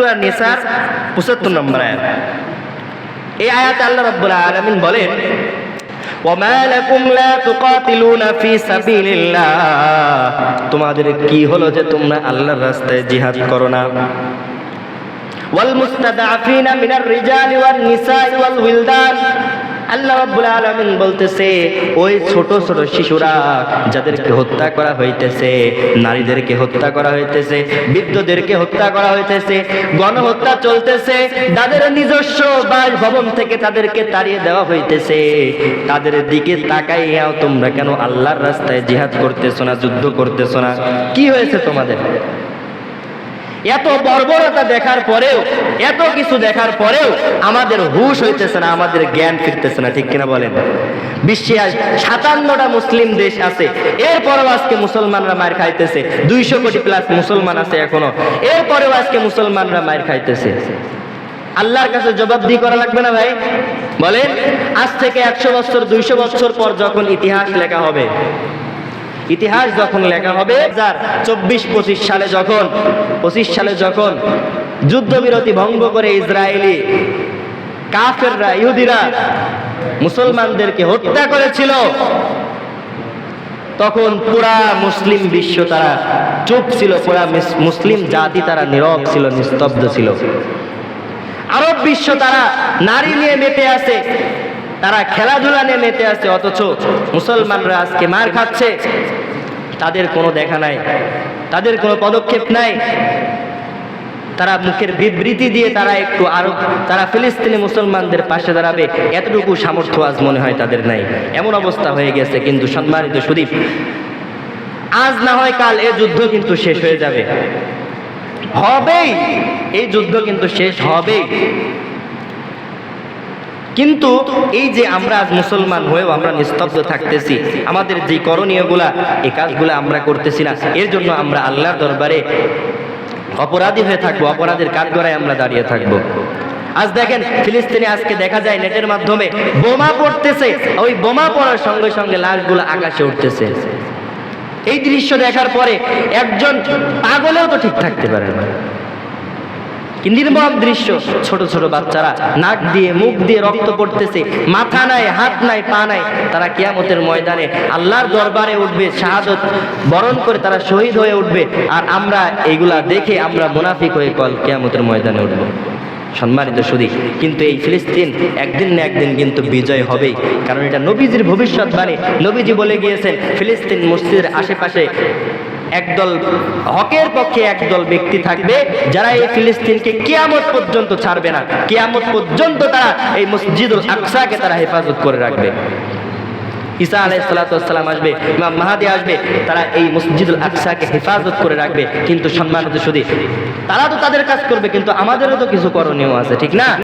সূরা নিসার 75 নম্বর আয়াত এই আয়াতে আল্লাহ রাব্বুল আলামিন বলেন وما لكم لا تقاتلون في سبيل الله তোমাদের কি হলো যে তোমরা আল্লাহর রাস্তায় জিহাদ করো না والمستضعفين من الرجال والنساء والولدان আল্লাহ রাব্বুল আলামিন বলতেছে, ওই ছোট ছোট শিশুরা যাদেরকে হত্যা করা হইতেছে, নারীদেরকে হত্যা করা হইতেছে, বৃদ্ধদেরকে হত্যা করা হইতেছে, গণহত্যা চলতেছে, তাদের নিজস্ব বাসভবন থেকে তাদেরকে তাড়িয়ে দেওয়া হইতেছে, তাদের দিকে তাকাইয়াও তোমরা কেন আল্লাহর রাস্তায় জিহাদ করতেছো না, যুদ্ধ করতেছো না? কি হয়েছে তোমাদের? এত বর্বরতা দেখার পরেও, এত কিছু দেখার পরেও আমাদের হুশ হইতেছে না, আমাদের জ্ঞান ফিরতেছে না, ঠিক কিনা বলেন? বিশ্বে আজ সাতান্নটা মুসলিম দেশ আছে, এরপরেও আজকে মুসলমানরা মার খাইতেছে, দুইশো কোটি প্লাস মুসলমান আছে এখনও, এরপরেও আজকে মুসলমানরা মার খাইতেছে। আল্লাহর কাছে জবাবদি করা লাগবে না ভাই? বলেন, আজ থেকে একশো বছর, দুইশো বছর পর যখন ইতিহাস লেখা হবে ইতিহাস যখন লেখা হবে চব্বিশ পঁচিশ সালে যখন, পঁচিশ সালে যখন যুদ্ধবিরতি ভঙ্গ করে ইসরায়েলি কাফেররা, ইহুদিরা মুসলমানদেরকে হত্যা করেছিল, তখন পুরা মুসলিম বিশ্ব তারা চুপ ছিল, পুরা মুসলিম জাতি তারা নীরব ছিল, নিস্তব্ধ ছিল। আরব বিশ্ব তারা নারী নিয়ে মেতে আছে। তারা খেলাধুলা নিয়ে মেতে আছে অথচ মুসলমানরা আজকে মার খাচ্ছে। তাদের কোনো দেখা নাই, তাদের কোনো পদক্ষেপ নাই। তারা মুখের বিবৃতি দিয়ে তারা একটু আরও তারা ফিলিস্তিনি মুসলমানদের পাশে দাঁড়াবে। এতটুকু সামর্থ্য আজ মনে হয় তাদের নাই। এমন অবস্থা হয়ে গেছে কিন্তু সম্মানিত সুদীপ, আজ না হয় কাল এ যুদ্ধ কিন্তু শেষ হয়ে যাবে। হবেই, এই যুদ্ধ কিন্তু শেষ হবেই। কিন্তু এই যে আমরা আজ মুসলমান হয়েও আমরা নিস্তব্ধ থাকতেছি, আমাদের যে করণীয়গুলা, এই কাজগুলো আমরা করতেছি না। এর জন্য আমরা আল্লাহর দরবারে অপরাধী হয়ে থাকব, অপরাধের কাঠগড়ায় আমরা দাঁড়িয়ে থাকব। আজ দেখেন, ফিলিস্তিনে আজকে দেখা যায় নেটের মাধ্যমে বোমা পড়তেছে, ওই বোমা পড়ার সঙ্গে সঙ্গে লাশগুলো আকাশে উঠতেছে। এই দৃশ্য দেখার পরে একজন পাগলেও তো ঠিক থাকতে পারে না। নির্মম দৃশ্য, ছোট ছোট বাচ্চারা নাক দিয়ে মুখ দিয়ে রক্ত পড়তেছে, মাথা নাই, হাত নাই, পা নাই। তারা কিয়ামতের ময়দানে আল্লাহর দরবারে উঠবে, শাহাদত বরণ করে তারা শহীদ হয়ে উঠবে। আর আমরা এগুলা দেখে আমরা মুনাফিক হয়ে কল কিয়ামতের ময়দানে উঠবো। সম্মানিত সুদী কিন্তু এই ফিলিস্তিন একদিন না একদিন কিন্তু বিজয় হবেই। কারণ এটা নবীজির ভবিষ্যৎবাণী। নবীজি বলে গিয়েছেন, ফিলিস্তিন মসজিদের আশেপাশে একদল হকের পক্ষে একদল ব্যক্তি থাকবে যারা এই ফিলিস্তিনকে কিয়ামত পর্যন্ত ছাড়বে না। কিয়ামত পর্যন্ত তারা এই মসজিদুল আকসাকে তারা হেফাজত করে রাখবে। ঈসা আলাইসালাম আসবে, ইমাম মাহাদি আসবে, তারা এই মসজিদুল আকসাকে হেফাজত করে রাখবে। কিন্তু সম্মানিত শুধু তারা তো তাদের কাজ করবে, কিন্তু আমাদেরও তো কিছু করণীয় আছে, ঠিক না?